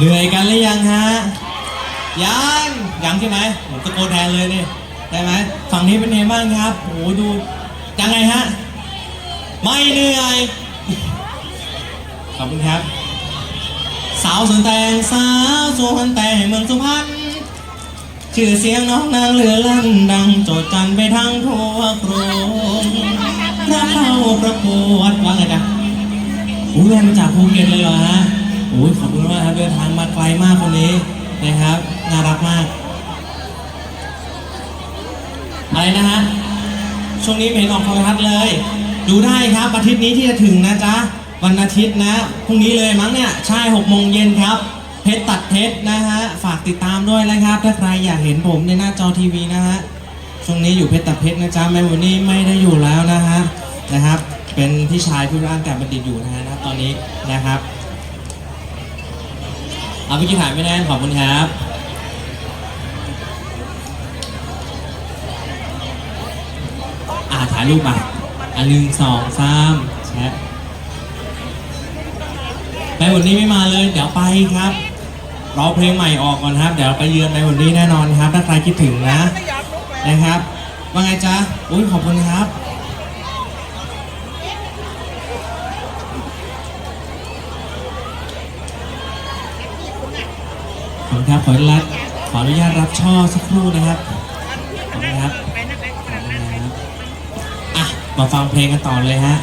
เหนื่อยกันหรือยังฮะ ยังยังใช่ไหมผมตะโกนแทนเลยนี่ ได้ไหมฝั่งนี้เป็นไงบ้างครับโอ้โหดูยังไงฮะ ไม่เหนื่อย ขอบคุณครับ สาวสวนแตงสาวสวนแตงเมืองสุพรรณ ชื่อเสียงน้องนางเรือลั่นดังโจดจันไปทั้งทั่วกรุงรับเข้าประกวดว่าไงจ๊ะอุ้ยแม่มาจากภูเก็ตเลยเหรอฮะ โอ้ยขอบคุณมากครับเดินทางมาไกลมากคนนี้นะครับ น่ารักมากอะไรนะฮะช่วงนี้ไม่เห็นออกโทรทัศน์เลย ดูได้ครับอาทิตย์นี้ที่จะถึงนะจ๊ะวันอาทิตย์นะพรุ่งนี้เลยมั้งเนี่ยใช่6โมงเย็นครับเพชรตัดเพชรนะฮะฝากติดตามด้วยนะครับ ถ้าใครอยากเห็นผมในหน้าจอทีวีนะฮะช่วงนี้อยู่เพชรตัดเพชรนะจ๊ะแม่วันนี้ไม่ได้อยู่แล้วนะฮะนะครับ เป็นพี่ชายพี่ร่างการบัณฑิตอยู่นะฮะตอนนี้นะครับ เอาพี่กิถ่ายไม่แน่นขอบคุณครับอ่าถ่ายรูปมาอันหนึ่งสองสามแชะในวันนี้ไม่มาเลย เดี๋ยวไปครับรอเพลงใหม่ออกก่อนครับ เดี๋ยวไปเยือนในวันนี้แน่นอนครับ ถ้าใครคิดถึงนะ นะครับ ว่าไงจ๊ะอุ้ยขอบคุณครับ ข อบคุณครับขออนุญาตขออนุญาตรับช่อสักครู่นะครับขอบคุณครับอะมาฟังเพลงกันต่อเลยฮะ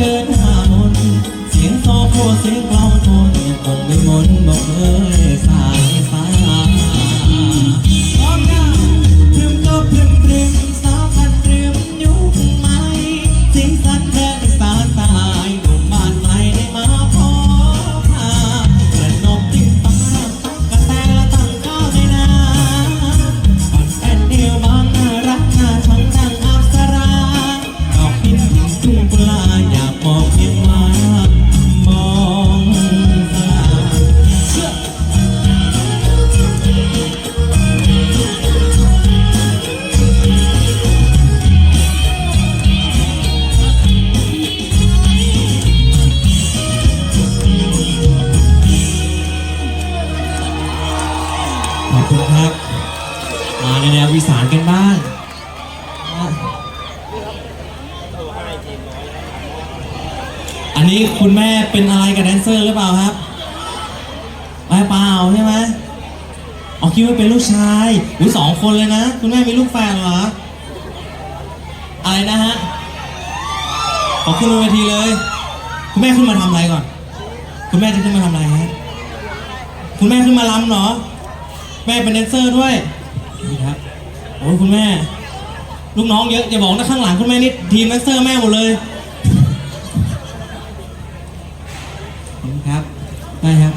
เจินหานนเสียงโซ่พเสียงเบาโทนคงไม่มนบอกเลย อีสานกันบ้างอันนี้คุณแม่เป็นอะไรกับแดนเซอร์หรือเปล่าครับไม่เปล่าใช่ไหมอ๋อคิดว่าเป็นลูกชายอุ้ยสองคนเลยนะ คุณแม่มีลูกแฝดเหรอ อะไรนะฮะ ขอขึ้นบนเวทีเลย คุณแม่ขึ้นมาทำอะไรก่อน คุณแม่จะขึ้นมาทำอะไรฮะ คุณแม่ขึ้นมาลำเหรอ แม่เป็นแดนเซอร์ด้วยนี่ครับ โอ้ยคุณแม่ ลูกน้องเยอะอย่าบอกนะข้างหลังคุณแม่นี่ทีมแดนเซอร์แม่หมดเลยขอบคุณครับ ได้ครับ